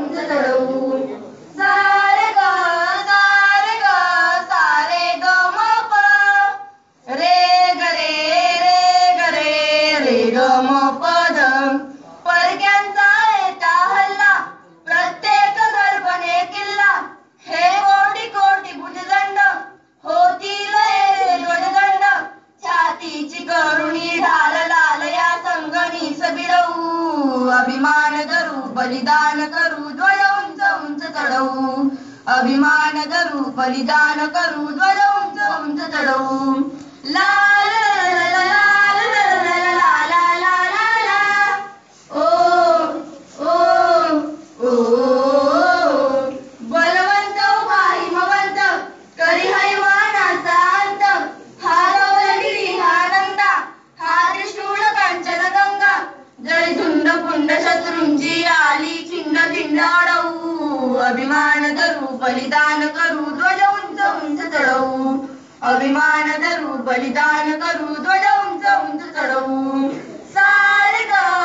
उंच सारे ग सारे ग सारे ग म प. रे ग रे रे ग रे रे ग म प ध परक्यांचा येता हल्ला प्रत्येक गर्भने किल्ला. हे कोटी कोटी भुजदंड होतील हे ध्वजदंड. छातीची करुणी ढाल लाल या संगणी सबिडवू अभिमान बलिदान करू ध्वज उंच उंच चढवू. अभिमान धरू बलिदान करू ध्वज उंच उंच चढवू. लाल लाल अभिमान धरू बलिदान करू ध्वज उंच उंच चढवू. अभिमान धरू बलिदान करू ध्वज उंच उंच चढवू. सारे का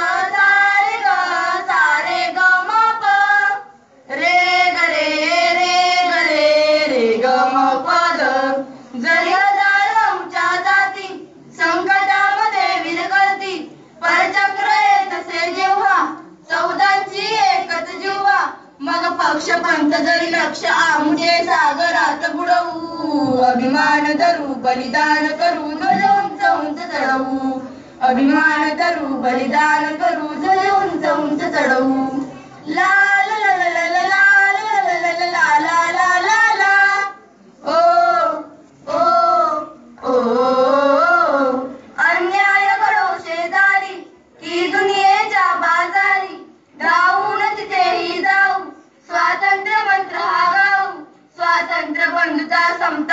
जरी लक्ष आमुचे सागरात बुडवू. अभिमान धरू बलिदान करू ध्वज उंच उंच चढवू. अभिमान धरू बलिदान करू ध्वज उंच उंच चढवू. ला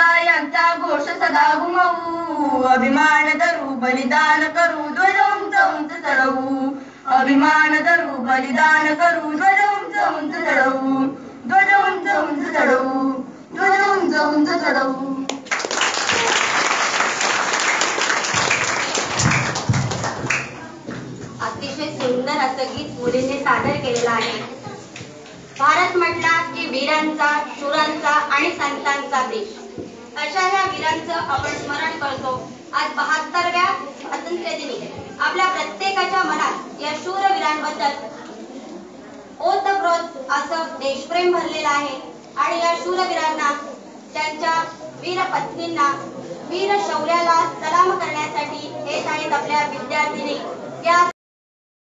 समता यांचा घोष सदा घुमवू. अभिमान धरू बलिदान करू ध्वज उंच उंच चढवू. अभिमान धरू बलिदान करू ध्वज उंच उंच चढवू. ध्वज उंच उंच चढवू. ध्वज उंच उंच चढवू. अतिशय सुंदर असं गीत मुलींनी सादर केलेलं आहे. भारत म्हटला की वीरांचा शूरांचा आणि संतांचा देश. अशा ह्या वीरांचं आपण स्मरण करतो. आज बहात्तरव्या स्वातंत्र्य दिनी आपल्या प्रत्येकाच्या मनात या शूर वीरांबद्दल ओतप्रोत असं देशप्रेम भरलेलं आहे. आणि या शूरवीरांना त्यांच्या वीर पत्नींना वीर शौर्याला सलाम करण्यासाठी येत आहेत आपल्या विद्यार्थिनी. या